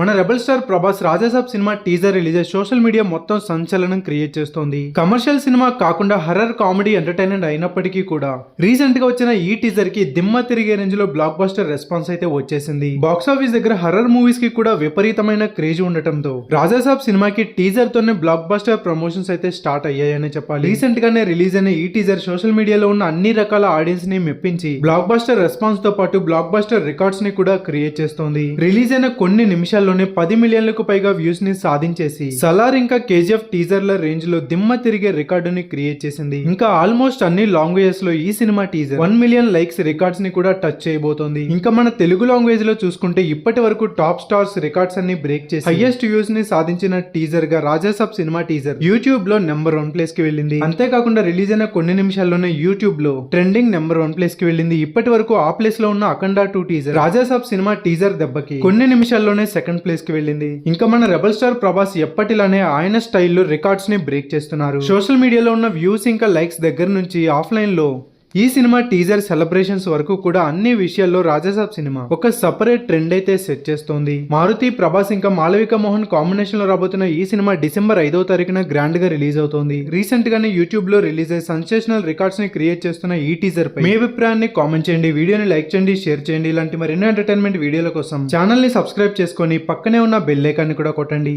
మన rebel star Prabhas Rajasaab cinema teaser release social media మొత్తం సంచలనం క్రియేట్ చేస్తోంది. కమర్షియల్ సినిమా కాకుండా హర్రర్ కామెడీ ఎంటర్టైన్మెంట్ అయినప్పటికీ కూడా రీసెంట్గా వచ్చిన ఈ టీజర్కి దిమ్మ తిరిగే రేంజ్లో బ్లాక్ బస్టర్ రెస్పాన్స్ అయితే వచ్చేసింది. బాక్స్ ఆఫీస్ దగ్గర హర్రర్ మూవీస్కి కూడా విపరీతమైన క్రేజ్ ఉండటంతో రాజాసాబ్ సినిమాకి టీజర్ తోనే బ్లాక్ బస్టర్ ప్రమోషన్స్ అయితే స్టార్ట్ అయ్యాయని చెప్పాలి. రీసెంట్ గానే రిలీజ్ అయిన ఈ టీజర్ సోషల్ మీడియాలో ఉన్న అన్ని రకాల ఆడియన్స్ని మెప్పించి బ్లాక్ బస్టర్ రెస్పాన్స్తో పాటు బ్లాక్ బస్టర్ రికార్డ్స్ని కూడా క్రియేట్ చేస్తోంది. రిలీజ్ అయిన కొన్ని నిమిషాలు నిమిషాల్లోనే పది మిలియన్లకు పైగా వ్యూస్ని సాధించేసి సలార్ ఇంకా కేజీఎఫ్ టీజర్ల రేంజ్లో దిమ్మ తిరిగే రికార్డుని క్రియేట్ చేసింది. ఇంకా ఆల్మోస్ట్ అన్ని లాంగ్వేజెస్లో ఈ సినిమా టీజర్ వన్ మిలియన్ లైక్స్ రికార్డ్స్ని కూడా టచ్ చేయబోతోంది. ఇంకా మన తెలుగు లాంగ్వేజ్లో చూసుకుంటే ఇప్పటి వరకు టాప్ స్టార్స్ రికార్డ్స్ అన్ని బ్రేక్ చేసి హైయెస్ట్ వ్యూస్ని సాధించిన టీజర్గా రాజాసాబ్ సినిమా టీజర్ యూట్యూబ్లో నెంబర్ వన్ ప్లేస్కి వెళ్ళింది. అంతేకాకుండా రిలీజ్ అయిన కొన్ని నిమిషాల్లోనే యూట్యూబ్లో ట్రెండింగ్ నెంబర్ వన్ ప్లేస్కి వెళ్ళింది. ఇప్పటి వరకు ఆ ప్లేస్లో ఉన్న Akhanda two teaser Rajasaab cinema teaser దెబ్బకి కొన్ని నిమిషాల్లోనే సెకండ్ ప్లేస్కి వెళ్ళింది. ఇంకా మన రెబల్ స్టార్ ప్రభాస్ ఎప్పటిలానే ఆయన స్టైల్లో రికార్డ్స్ని బ్రేక్ చేస్తున్నారు. సోషల్ మీడియాలో ఉన్న వ్యూస్ ఇంకా లైక్స్ దగ్గర నుంచి ఆఫ్లైన్లో ఈ సినిమా టీజర్ సెలబ్రేషన్స్ వరకు కూడా అన్ని విషయాల్లో రాజాసాబ్ సినిమా ఒక సపరేట్ ట్రెండ్ అయితే సెట్ చేస్తోంది. మారుతి ప్రభాస్ ఇంకా మాలవిక మోహన్ కాంబినేషన్లో రాబోతున్న ఈ సినిమా డిసెంబర్ ఐదో తారీఖున గ్రాండ్గా రిలీజ్ అవుతోంది. రీసెంట్ గానే యూట్యూబ్లో రిలీజ్ అయ్యే సెన్సేషనల్ రికార్డ్స్ని క్రియేట్ చేస్తున్న ఈ టీజర్ పై మీ అభిప్రాయాన్ని కామెంట్ చేయండి. వీడియోని లైక్ చేయండి షేర్ చేయండి. ఇలాంటి మరెన్నో ఎంటర్టైన్మెంట్ వీడియోల కోసం ఛానల్ని సబ్స్క్రైబ్ చేసుకొని పక్కనే ఉన్న బెల్ ఐకాన్ని కూడా కొట్టండి.